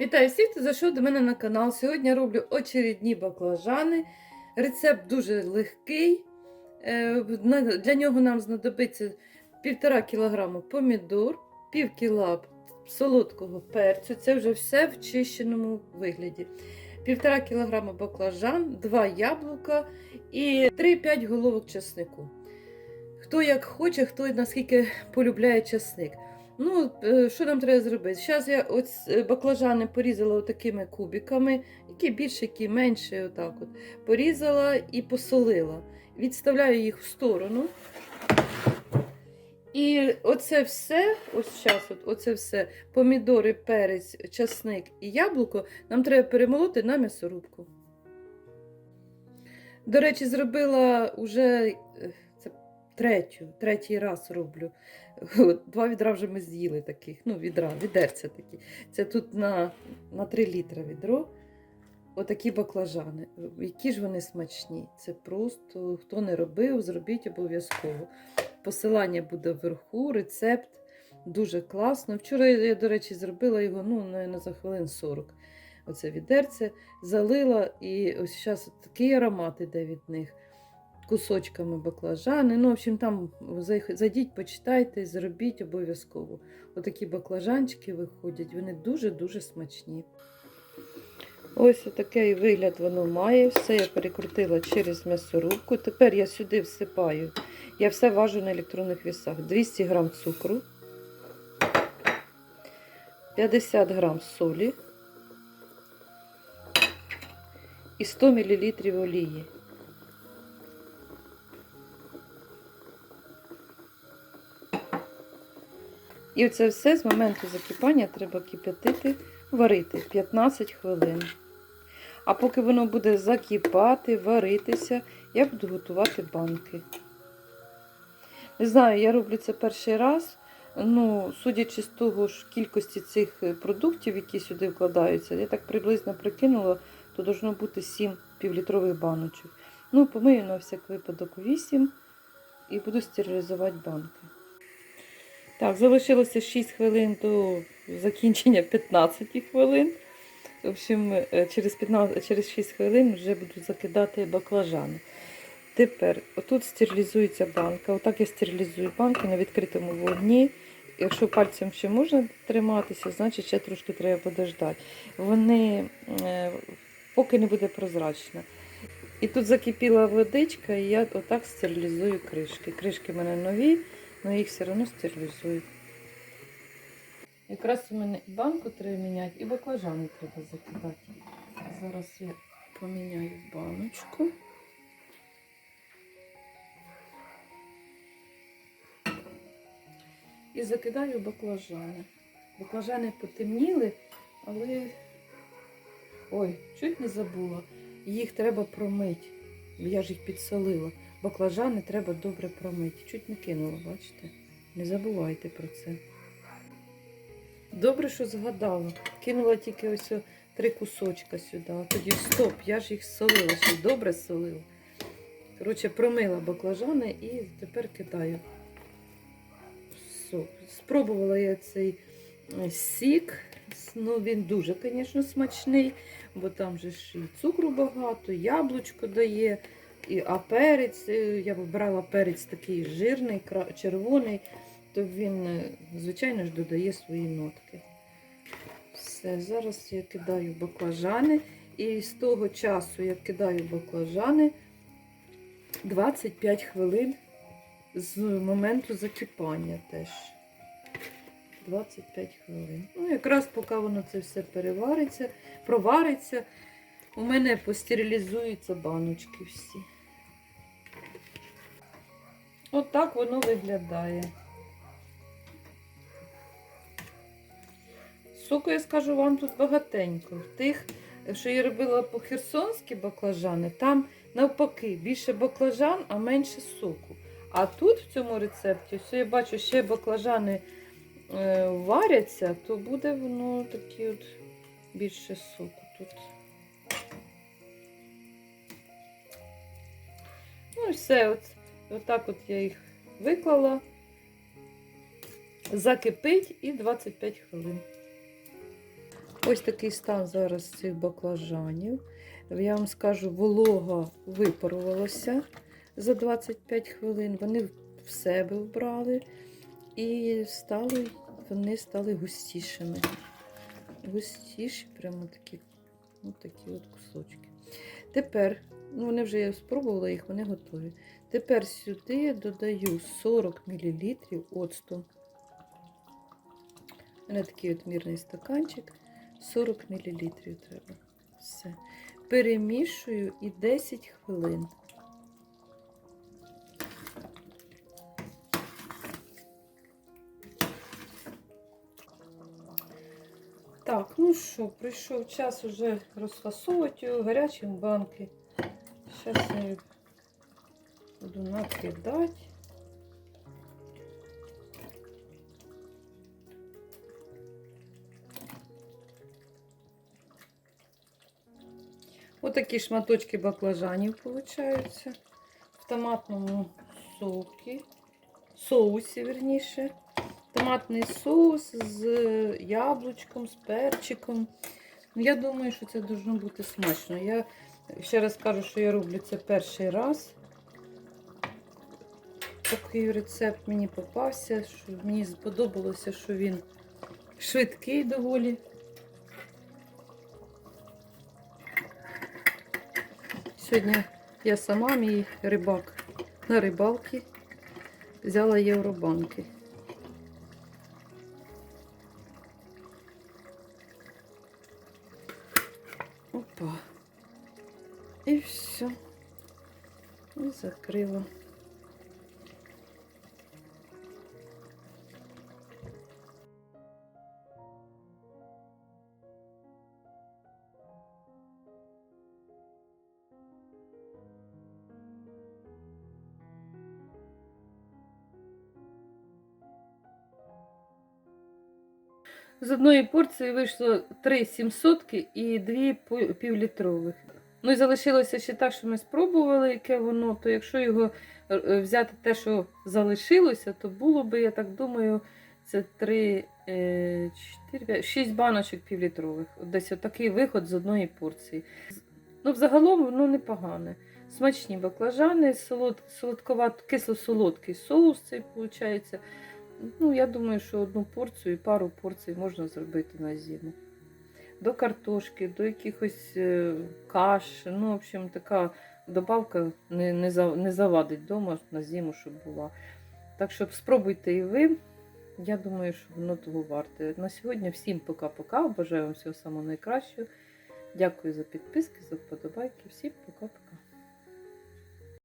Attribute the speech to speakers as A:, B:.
A: Вітаю всіх, хто зайшов до мене на канал. Сьогодні роблю очередні баклажани. Рецепт дуже легкий. Е, Для нього нам знадобиться 1,5 кг помідор, пів кіла солодкого перцю. Це вже все в чищеному вигляді. 1,5 кг баклажан, 2 яблука і 3-5 головок чеснику. Хто як хоче, хто наскільки полюбляє чесник. Ну, е, що нам треба зробити? Зараз я ось е, баклажани порізала такими кубиками, які більше, які менше, отак от. Порізала і посолила. Відставляю їх в сторону. І оце все, ось зараз, от, оце все, помідори, перець, часник і яблуко, нам треба перемолоти на м'ясорубку. До речі, зробила уже е, третю, третій раз роблю. Два відра вже ми з'їли таких, ну, відра, відерця такі. Це тут на, на 3 літра відро. Отакі баклажани. Які ж вони смачні. Це просто хто не робив, зробіть обов'язково. Посилання буде вверху, рецепт дуже класно. Вчора я, до речі, зробила його ну, наверно, за хвилин 40. Оце відерце залила, і ось зараз такий аромат іде від них кусочками баклажани. Ну, в общем, там зайдіть, почитайте, зробіть обов'язково. Отакі баклажанчики виходять, вони дуже-дуже смачні. Ось такий вигляд воно має. Все я перекрутила через м'ясорубку. Тепер я сюди всипаю. Я все важу на електронних вісах. 200 г цукру, 50 г солі і 100 мл олії. І це все з моменту закипання треба кип'ятити, варити 15 хвилин. А поки воно буде закипати, варитися, я буду готувати банки. Не знаю, я роблю це перший раз. Ну, судячи з того ж кількості цих продуктів, які сюди вкладаються, я так приблизно прикинула, то должно бути 7 півлітрових баночок. Ну, помию на всяк випадок 8 і буду стерилізувати банки. Так, залишилося 6 хвилин до закінчення 15 хвилин. В общем, е, через, 15, через 6 хвилин вже буду закидати баклажани. Тепер, отут стерилізується банка. Отак я стерилізую банки на відкритому вогні. Якщо пальцем ще можна триматися, значить ще трошки треба подождати. Вони е, поки не буде прозрачно. І тут закипіла водичка, і я отак стерилізую кришки. Кришки в мене нові, але їх все одно стерилізую. Якраз у мене і банку треба міняти, і баклажани треба закидати. Зараз я поміняю баночку. І закидаю баклажани. Баклажани потемніли, але. Ой, чуть не забула. Їх треба промити. Я ж їх підсолила. Баклажани треба добре промити. Чуть не кинула, бачите? Не забувайте про це. Добре, що згадала. Кинула тільки ось три кусочка сюди. А тоді стоп, я ж їх солила, ще добре солила. Коротше, промила баклажани і тепер кидаю. Сок. Спробувала я цей е, сік. Ну, він дуже, звісно, смачний, бо там же ж і цукру багато, яблучко дає, а перець, е, я вибрала перець такий жирний, червоний, то він, е, звичайно ж, додає свої нотки. Все, зараз я кидаю баклажани. І з того часу, як кидаю баклажани, 25 хвилин з моменту закипання теж. 25 хвилин. Ну, якраз поки воно це все перевариться, провариться, у мене постерилізуються баночки всі. От так воно виглядає. Соку, я скажу вам, тут багатенько. В тих, що я робила по херсонськи баклажани, там навпаки більше баклажан, а менше соку. А тут в цьому рецепті, все я бачу, ще баклажани е, варяться, то буде воно такі от більше соку тут. Ну і все, от, отак от я їх виклала. Закипить і 25 хвилин. Ось такий стан зараз цих баклажанів. Я вам скажу, волога випарувалася за 25 хвилин. Вони в себе вбрали і стали, вони стали густішими. Густіші, прямо такі, от такі от кусочки. Тепер, ну вони вже я спробувала їх, вони готові. Тепер сюди додаю 40 мл оцту. У мене такий от мірний стаканчик. 40 мл треба. Все. Перемішую і 10 хвилин. Так, ну що, прийшов час уже розфасовувати його гарячі банки. Зараз я їх буду накидати. Отакі шматочки баклажанів получаються в томатному сокі, соусі, верніше. Томатний соус з яблучком, з перчиком. Ну, Я думаю, що це должно бути смачно. Я ще раз кажу, що я роблю це перший раз. Такий рецепт мені попався, що мені сподобалося, що він швидкий доволі. Сьогодні я сама, мій рибак на рибалки, взяла євробанки. Опа. І все. І закрила. З одної порції вийшло 3 700 і 2 півлітрових. Ну і залишилося ще так, що ми спробували, яке воно, то якщо його е, взяти те, що залишилося, то було би, я так думаю, це 3, 4, 5, 6 баночок півлітрових. Десь отакий виход з одної порції. Ну, взагалом воно непогане. Смачні баклажани, солод, кисло-солодкий соус цей виходить. Ну, я думаю, що одну порцію і пару порцій можна зробити на зиму. До картошки, до якихось е, каш. Ну, в общем, така добавка не, не, за- не завадить вдома на зиму, щоб була. Так що спробуйте і ви. Я думаю, що воно того варте. На сьогодні всім пока-пока. Бажаю вам всього самого найкращого. Дякую за підписки, за вподобайки. Всім пока-пока.